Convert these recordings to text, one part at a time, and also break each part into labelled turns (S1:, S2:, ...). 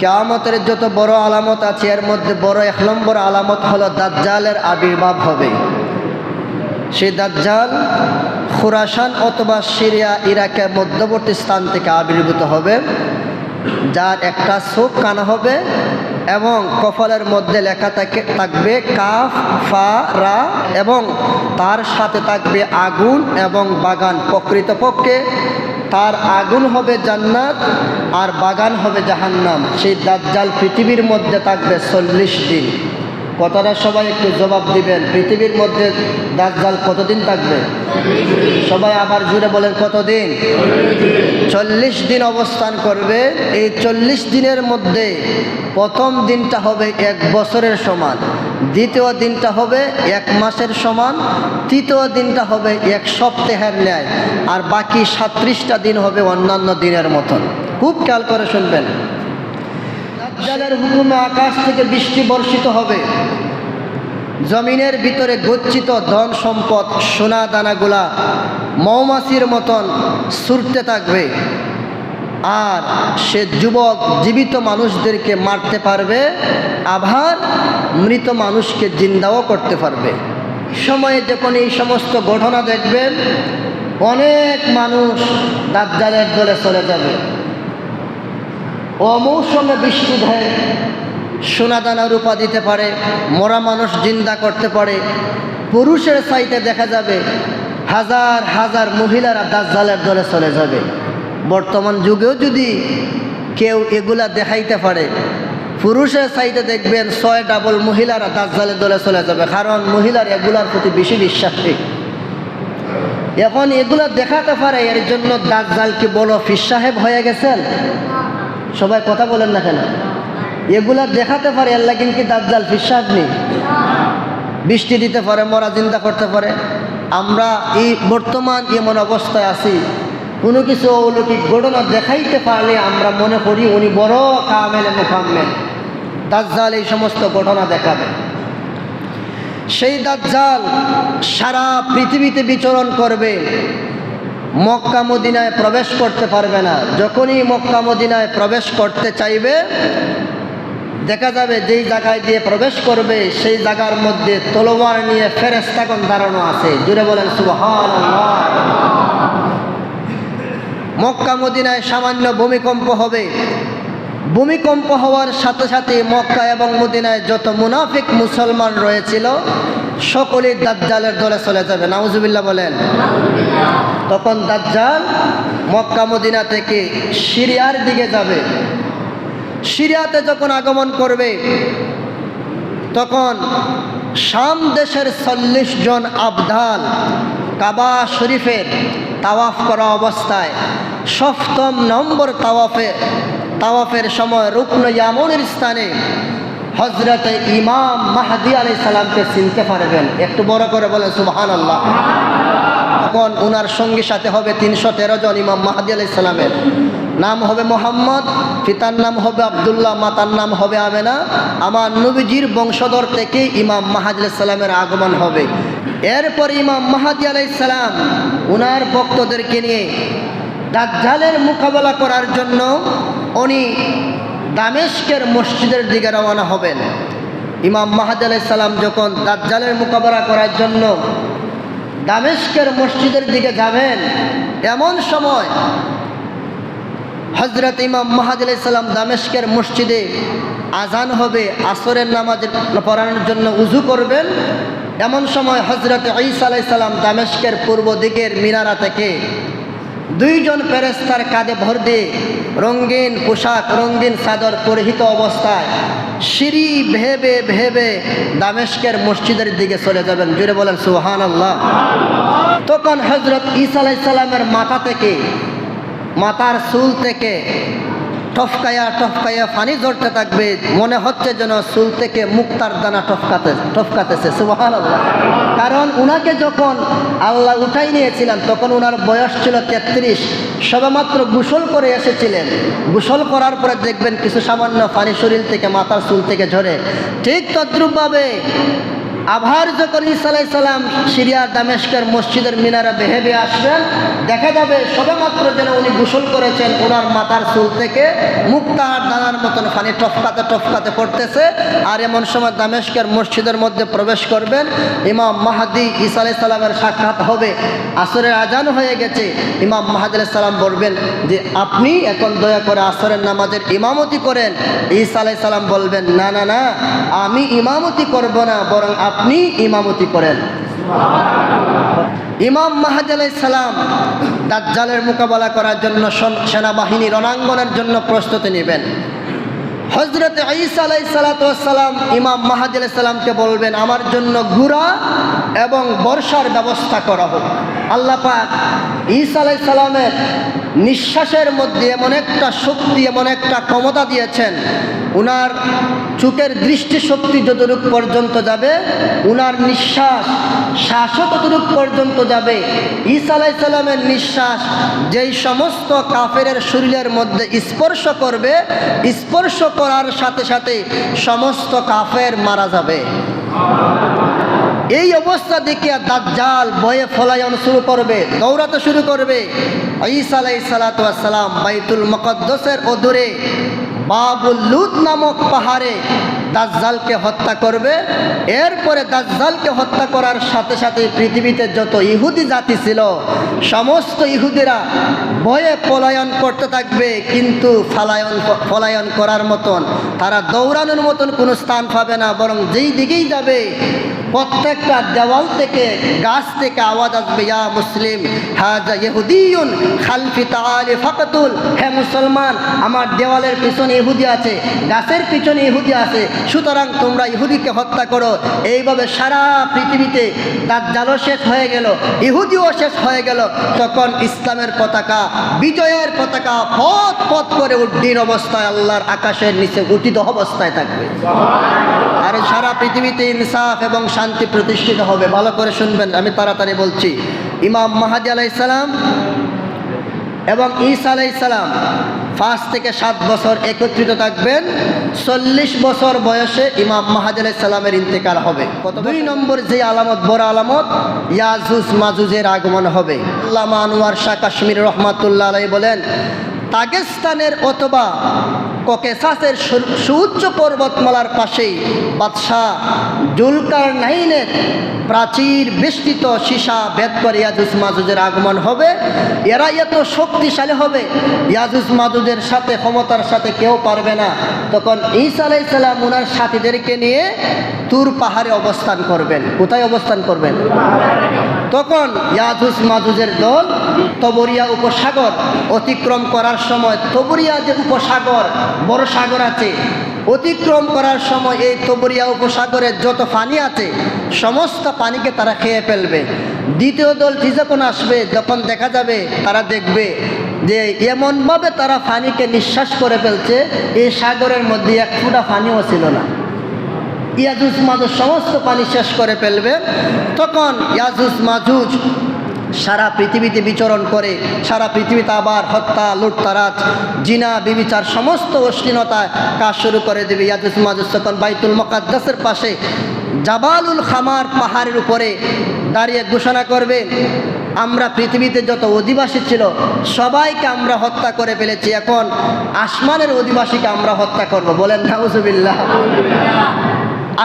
S1: কেয়ামতের যত বড় আলামত আছে, এর মধ্যে বড় এক নম্বর আলামত হলো দাজ্জালের আবির্ভাব হবে। সেই দাজ্জাল খুরাসান অথবা সিরিয়া, ইরাকের মধ্যবর্তী স্থান থেকে আবির্ভূত হবে, যার একটা চোখ কানা হবে এবং কপালের মধ্যে লেখা থাকে থাকবে কাফ, ফা, রা এবং তার সাথে থাকবে আগুন এবং বাগান প্রকৃতপক্ষে তার আগুন হবে জান্নাত আর বাগান হবে জাহান্নাম। সেই দাজ্জাল পৃথিবীর মধ্যে থাকবে চল্লিশ দিন। কথাটা সবাই একটু জবাব দিবেন। পৃথিবীর মধ্যে দাজ্জাল কতদিন থাকবে? সবাই আবার জুড়ে বলেন কতদিন? চল্লিশ দিন অবস্থান করবে। এই চল্লিশ দিনের মধ্যে প্রথম দিনটা হবে এক বছরের সমান, দ্বিতীয় দিনটা হবে এক মাসের সমান, তৃতীয় দিনটা হবে এক সপ্তাহের ন্যায়, আর বাকি সাত্রিশটা দিন হবে অন্যান্য দিনের মতন। খুব খেয়াল করে শুনবেন। হুকুমে আকাশ থেকে বৃষ্টি বর্ষিত হবে। জমিনের ভিতরে গচ্ছিত ধন সম্পদ, সোনা দানাগুলা মৌমাছির মতন ছুটতে থাকবে। আর সে যুবক জীবিত মানুষদেরকে মারতে পারবে, আবার মৃত মানুষকে জিন্দাও করতে পারবে। সময়ে যখন এই সমস্ত ঘটনা দেখবেন, অনেক মানুষ দাজ্জালের দলে চলে যাবে। অমৌসুমে বৃষ্টি দেয় সোনাদানা রূপা দিতে পারে, মরা মানুষ জিন্দা করতে পারে, পুরুষের সাইতে দেখা যাবে হাজার হাজার মহিলারা দাজ্জালের দলে চলে যাবে। বর্তমান যুগেও যদি কেউ এগুলা দেখাইতে পারে, পুরুষের সাইডে দেখবেন ছয় ডাবল মহিলারা দাজ্জালের দলে চলে যাবে, কারণ মহিলার এগুলার প্রতি বেশি বিশ্বাসী এখন এগুলা দেখাতে পারে, এর জন্য দাজ্জাল কি বলো ফির সাহেব হয়ে গেছেন? সবাই কথা বলেন না কেন? এগুলা দেখাতে পারে, আল্লাহ কিন্তু দাজ্জাল সাহেব নেই। বৃষ্টি দিতে পারে, মরা জিন্দা করতে পারে। আমরা এই বর্তমান এমন অবস্থায় আছি, কোনো কিছু অলৌকিক ঘটনা দেখাইতে পারলে আমরা মনে করি উনি বড় কামেল মোকাম্মেল। দাজ্জাল এই সমস্ত ঘটনা দেখাবে। সেই দাজ্জাল সারা পৃথিবীতে বিচরণ করবে, মক্কা মদিনায় প্রবেশ করতে পারবে না। যখনই মক্কা মদিনায় প্রবেশ করতে চাইবে দেখা যাবে যেই জায়গায় দিয়ে প্রবেশ করবে, সেই জায়গার মধ্যে তলোয়ার নিয়ে ফেরেস্তাগণ দাঁড়ানো আছে। জুড়ে বলেন সুবহান মক্কা, মদিনায় সামান্য ভূমিকম্প হবে। ভূমিকম্প হওয়ার সাথে সাথে মক্কা এবং মদিনায় যত মুনাফিক মুসলমান রয়েছিল, সকলেই দাজ্জালের দলে চলে যাবে। নাউজুবিল্লাহ বলেন। তখন দাজ্জাল মক্কা, মদিনা থেকে সিরিয়ার দিকে যাবে। সিরিয়াতে যখন আগমন করবে, তখন শাম দেশের চল্লিশ জন আবদাল কাবা শরীফের তাওয়াফ করা অবস্থায় সপ্তম নম্বর তাওয়াফে তাওয়াফের সময় রুকন ইয়ামনের স্থানে হজরত ইমাম মাহাদি আলাই সালামকে চিনতে পারবেন। একটু বড় করে বলেন সুবাহান আল্লাহ তখন ওনার সঙ্গী সাথে হবে তিনশো তেরো জন ইমাম মাহাদি আলাই সালামের। নাম হবে মোহাম্মদ, পিতার নাম হবে আবদুল্লাহ, মাতার নাম হবে আমেনা। আমার নবীজির বংশধর থেকে ইমাম মাহাদি সালামের আগমন হবে। এরপর ইমাম মাহাদি আলাইসালাম উনার ভক্তদেরকে নিয়ে দাজ্জালের মোকাবেলা করার জন্য উনি দামেস্কের মসজিদের দিকে রওনা হবেন। ইমাম মাহাদি আলাইসালাম যখন দাজ্জালের মোকাবেলা করার জন্য দামেস্কের মসজিদের দিকে যাবেন, এমন সময় হজরত ইমাম মাহাদ সালাম দামেস্কের মসজিদে আজান হবে, আসরের নামাজ পড়ানোর জন্য উজু করবেন। এমন সময় হজরত ঈসা আলাই সালাম দামেস্কের পূর্ব দিকের মিনারা থেকে দুইজন ফেরেস্তার কাঁধে ভর দিয়ে রঙিন পোশাক, রঙিন চাদর পরিহিত অবস্থায় সিঁড়ি ভেবে ভেবে দামেশকের মসজিদের দিকে চলে যাবেন। জুড়ে বলেন সুহান আল্লাহ তখন হজরত ঈসা আলাই সালামের মাথা থেকে মাথার চুল থেকে টফকায়া টফকায়া ফানি ঝরতে থাকবে। মনে হচ্ছে যেন চুল থেকে মুক্তার দানা টফকাতে টফকাতেছে সুবাহান আল্লাহ কারণ উনাকে যখন আল্লাহ উঠাই নিয়েছিলেন, তখন উনার বয়স ছিল তেত্রিশ। সবেমাত্র গোসল করে এসেছিলেন। গোসল করার পরে দেখবেন কিছু সামান্য ফানি শরীর থেকে মাথার চুল থেকে ঝরে। ঠিক তদ্রুপভাবে আভার যখন আলাইহিস সালাম সিরিয়ার দামেশকের মসজিদের মিনারা বেহেবে আসবেন, দেখা যাবে সবেমাত্র যেন উনি গোসল করেছেন, ওনার মাথার চুল থেকে মুক্তার দানার মতন পানি টফকাতে টফকাতে পড়তেছে। আর এমন সময় দামেশকের মসজিদের মধ্যে প্রবেশ করবেন, ইমাম মাহাদি আলাইহিস সালামের সাক্ষাৎ হবে। আসরের আজান হয়ে গেছে, ইমাম মাহাদি সালাম বলবেন যে, আপনি এখন দয়া করে আসরের নামাজের ইমামতি করেন। ঈসা আলাইহিস সালাম বলবেন, না না না, আমি ইমামতি করব না, বরং আপনি ইমামতি করেন। ইমাম মাহাজ সালাম দাজ্জালের মোকাবেলা করার জন্য সন- সেনাবাহিনী রণাঙ্গনের জন্য প্রস্তুতি নেবেন। হজরত সালাতাম ইমাম মাহাজ সালামকে বলবেন, আমার জন্য ঘুরা এবং বর্ষার ব্যবস্থা করা হোক। আল্লাহ পাক ঈসা আলাই সালামের নিঃশ্বাসের মধ্যে এমন একটা শক্তি, এমন একটা ক্ষমতা দিয়েছেন, উনার চোখের দৃষ্টি শক্তি যতটুক পর্যন্ত যাবে, উনার নিঃশ্বাস শ্বাসও ততটুক পর্যন্ত যাবে। ঈসা সালামের নিঃশ্বাস যেই সমস্ত কাফেরের শরীরের মধ্যে স্পর্শ করবে, স্পর্শ করার সাথে সাথে সমস্ত কাফের মারা যাবে। এই অবস্থা দেখে দাজ্জাল ভয়ে ফলায়ন শুরু করবে, দৌড়াতে শুরু করবে। বাইতুল মকদ্দসের অদূরে বাবুল লুত নামক পাহাড়ে দাজ্জালকে হত্যা করবে। এরপরে দাজ্জালকে হত্যা করার সাথে সাথে পৃথিবীতে যত ইহুদি জাতি ছিল, সমস্ত ইহুদিরা ভয়ে পলায়ন করতে থাকবে, কিন্তু ফালায়ন পলায়ন করার মতন, তারা দৌড়ানোর মতন কোনো স্থান পাবে না, বরং যেই দিকেই যাবে, প্রত্যেকটা দেওয়াল থেকে, গাছ থেকে আওয়াজ আসবে, ইয়া মুসলিম, হাজা ইহুদিউন খালফি তাআলি ফাকাতুল, হে মুসলমান, আমার দেওয়ালের পিছনে ইহুদি আছে, গাছের পিছনে ইহুদি আছে সুতরাং তোমরা ইহুদিকে হত্যা করো। এইভাবে সারা পৃথিবীতে দাজ্জালও শেষ হয়ে গেল, ইহুদিও শেষ হয়ে গেল। তখন ইসলামের পতাকা, বিজয়ের পতাকা পথ পথ করে উড্ডীন অবস্থায় আল্লাহর আকাশের নিচে উঠিত অবস্থায় থাকবে। আর সারা পৃথিবীতে ইনসাফ এবং শান্তি প্রতিষ্ঠিত হবে। ভালো করে শুনবেন, আমি তাড়াতাড়ি বলছি। ইমাম মাহাদি আলাইসালাম এবং ঈসা আলাইসালাম পাঁচ থেকে সাত বছর একত্রিত থাকবেন চল্লিশ বছর বয়সে ইমাম মাহাজ আলাইসালামের ইন্তেকাল হবে। কত দুই নম্বর যে আলামত বড় আলামত ইয়াজুজ মাজুজের আগমন হবে। আল্লামা আনোয়ার শাহ কাশ্মীর রহমাতুল্লাহ আলাই বলেন পাকিস্তানের অথবা ককেসাসের সুউচ্চ পর্বতমালার পাশেই বাদশাহ জুলকার নাইনের প্রাচীর বেষ্টিত সীসা ভেদ করে ইয়াজুস মাজুজের আগমন হবে। এরা এত শক্তিশালী হবে, ইয়াজুস মাজুজের সাথে, ক্ষমতার সাথে কেউ পারবে না। তখন ঈসা আলাইসাল্লাম ওনার সাথীদেরকে নিয়ে তুর পাহাড়ে অবস্থান করবেন। কোথায় অবস্থান করবেন? তখন ইয়াজুস মাজুজের দল তবরিয়া উপসাগর অতিক্রম করার সময়, তবরিয়া যে উপসাগর, বড় সাগর আছে, অতিক্রম করার সময় এই তবরিয়া উপসাগরের যত পানি আছে, সমস্ত পানিকে তারা খেয়ে ফেলবে। দ্বিতীয় দলটি যখন আসবে, যখন দেখা যাবে, তারা দেখবে যে এমনভাবে তারা পানিকে নিঃশ্বাস করে ফেলছে, এই সাগরের মধ্যে এক ফুটা পানিও ছিল না। ইয়াজুজ মাজুজ সমস্ত পানি শেষ করে ফেলবে। তখন ইয়াজুজ মাজুজ সারা পৃথিবীতে বিচরণ করে, সারা পৃথিবীতে আবার হত্যা, লুটতারাজ, জিনা, বিবিচার সমস্ত অশ্লীলতা কাজ শুরু করে দেবে। মাজুজ তখন বাইতুল মকাদ্দাসের পাশে জাবালুল খামার পাহাড়ের উপরে দাঁড়িয়ে ঘোষণা করবে, আমরা পৃথিবীতে যত অধিবাসী ছিল, সবাইকে আমরা হত্যা করে ফেলেছি। এখন আসমানের অধিবাসীকে আমরা হত্যা করব। বলেন, নাউজুবিল্লাহ।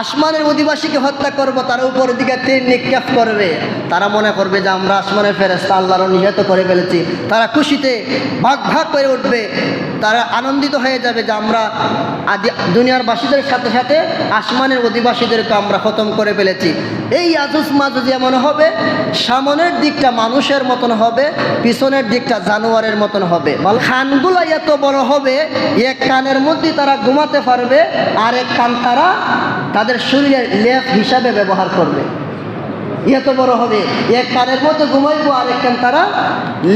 S1: আসমানের অধিবাসীকে হত্যা করব, তার উপর দিকে তীর নিক্ষেপ করবে তারা মনে করবে যে আমরা আসমানের ফেরেস্তা আল্লাহর নিহত করে ফেলেছি। তারা খুশিতে ভাগ ভাগ করে উঠবে। তারা আনন্দিত হয়ে যাবে যে আমরা আদি দুনিয়ার বাসীদের সাথে সাথে আসমানের অধিবাসীদেরকে আমরা খতম করে ফেলেছি। এই আজুস মাজুজ এমন হবে, সামনের দিকটা মানুষের মতন হবে, পিছনের দিকটা জানোয়ারের মতন হবে। বল, খানগুলো এত বড় হবে, এক কানের মধ্যে তারা ঘুমাতে পারবে আর এক কান তারা তাদের শরীরের লেপ হিসাবে ব্যবহার করবে। এত বড় হবে। এক কানের মধ্যে ঘুমাইবো আর এক কান তারা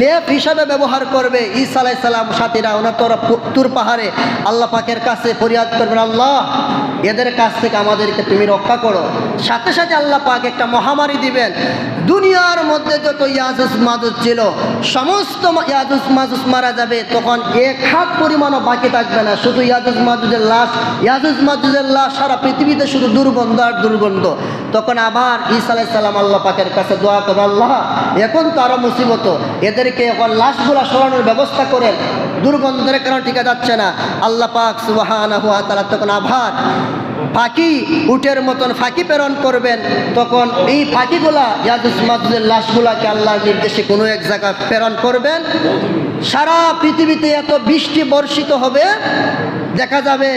S1: লেপ হিসাবে ব্যবহার করবে। আলাই সালাম, সাথীরা, ওনার তোরা তুর পাহাড়ে আল্লাহ পাকের কাছে ফরিয়াদ করবেন, আল্লাহ, এদের কাছ থেকে আমাদেরকে তুমি রক্ষা করো। সাথে সাথে আল্লাহ পাক একটা মহামারী দিবেন। দুনিয়ার মধ্যে যত ইয়াজুস মাজুস ছিল, সমস্ত ইয়াজুস মাজুস মারা যাবে, তখন এক হাত পরিমাণও বাকি থাকবে না। শুধু ইয়াজুস মাজুজের লাশ, ইয়াজুস মাজুজের লাশ সারা পৃথিবীতে শুধু দুর্গন্ধ আর দুর্গন্ধ। তখন আবার ঈসা আলাইসাল্লাম আল্লাহ পাকের কাছে দোয়া করবে, আল্লাহ, এখন তো আরও মুসিবত। এদেরকে এখন লাশগুলা সরানোর ব্যবস্থা করেন। দুর্গন্ধের কারণে টিকা যাচ্ছে না। আল্লাহ পাক সুবাহানা হুয়া তালা তখন আবার ফাঁকি, উটের মতন ফাঁকি প্রেরণ করবেন। তখন এই ফাঁকিগুলা ইয়াদুস মাজুদের লাশগুলাকে আল্লাহর নির্দেশে কোনো এক জায়গায় প্রেরণ করবেন। সারা পৃথিবীতে এত বৃষ্টি বর্ষিত হবে, দেখা যাবে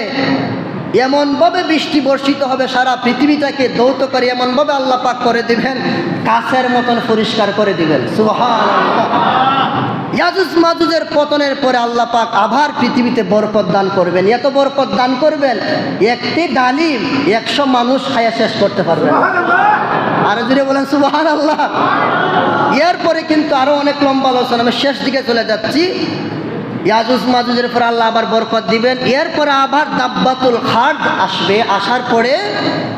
S1: এমনভাবে বৃষ্টি বর্ষিত হবে সারা পৃথিবীটাকে দৌত করে এমনভাবে আল্লাহ পাক করে দিবেন কাছের মতন পরিষ্কার করে দিবেন। সুবহান ইয়াজুজ মাজুজের পতনের পরে আল্লাহ পাক আবার পৃথিবীতে বরকত দান করবেন। এত বরকত দান করবেন একটি ডালিম একশো মানুষ খায়া শেষ করতে পারবে না। আরও জুড়ে বলেন সুবাহান আল্লাহ এরপরে কিন্তু আরও অনেক লম্বা আলোচনা আমি শেষ দিকে চলে যাচ্ছি। ইয়াজুজ মাজুজের পর আল্লাহ আবার বরকত দিবেন। এরপরে আবার দাব্বাতুল খাট আসবে। আসার পরে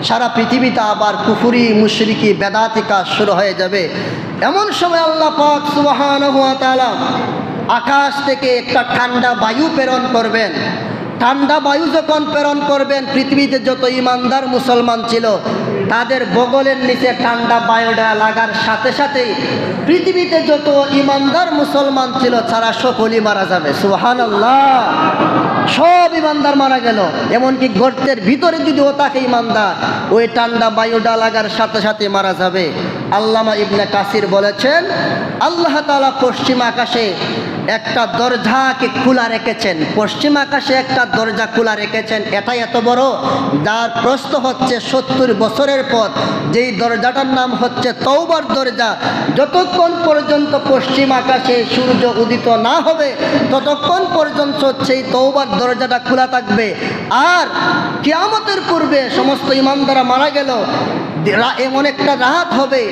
S1: সারা পৃথিবীতে আবার কুফুরি, মুশরিকি, বেদাতি কাজ শুরু হয়ে যাবে। এমন সময় আল্লাহ পাক তাআলা আকাশ থেকে একটা ঠান্ডা বায়ু প্রেরণ করবেন। ঠান্ডা বায়ু যখন প্রেরণ করবেন, পৃথিবীতে যত ইমানদার মুসলমান ছিল তাদের বগলের নিচে ঠান্ডা বায়োডা লাগার সাথে সাথেই পৃথিবীতে যত ইমানদার মুসলমান ছিল, তারা সকলই মারা যাবে। সুহান সব ইমানদার মারা গেল। এমনকি গর্তের ভিতরে যদি ও তাকে ইমানদার, ওই ঠান্ডা বায়ুটা লাগার সাথে সাথে মারা যাবে। আল্লামা ইবনে কাসির বলেছেন, আল্লাহ তাআলা পশ্চিম আকাশে একটা দরজাকে খোলা রেখেছেন? পশ্চিম আকাশে একটা দরজা খোলা রেখেছেন। এটাই এত বড়? যার প্রশ্ন হচ্ছে সত্তর বছরের পর। যেই দরজাটার নাম হচ্ছে তৌবার দরজা। যতক্ষণ পর্যন্ত পশ্চিম আকাশে সূর্য উদিত না হবে, ততক্ষণ পর্যন্ত সেই তৌবার দরজাটা খোলা থাকবে। আর কিয়ামতের পূর্বে সমস্ত ইমানদারা মারা গেল। এমন একটা রাত হবে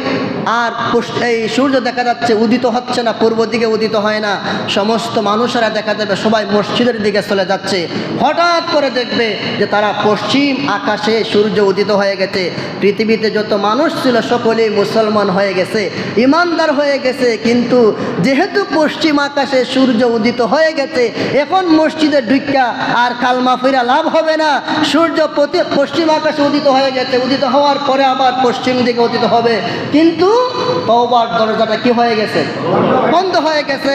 S1: আর এই সূর্য দেখা যাচ্ছে উদিত হচ্ছে না, পূর্ব দিকে উদিত হয় না। সমস্ত মানুষেরা দেখা যাবে সবাই মসজিদের দিকে চলে যাচ্ছে। হঠাৎ করে দেখবে যে তারা পশ্চিম আকাশে সূর্য উদিত হয়ে গেছে। পৃথিবীতে যত মানুষ ছিল সকলেই মুসলমান হয়ে গেছে, ইমানদার হয়ে গেছে। কিন্তু যেহেতু পশ্চিম আকাশে সূর্য উদিত হয়ে গেছে, এখন মসজিদে ঢুকা আর কালমা ফিরা লাভ হবে না। সূর্য পশ্চিম আকাশে উদিত হয়ে গেছে। উদিত হওয়ার পরে আবার পশ্চিম দিকে উদিত হবে। কিন্তু তওবার দরজাটা কি হয়ে গেছে? বন্ধ হয়ে গেছে।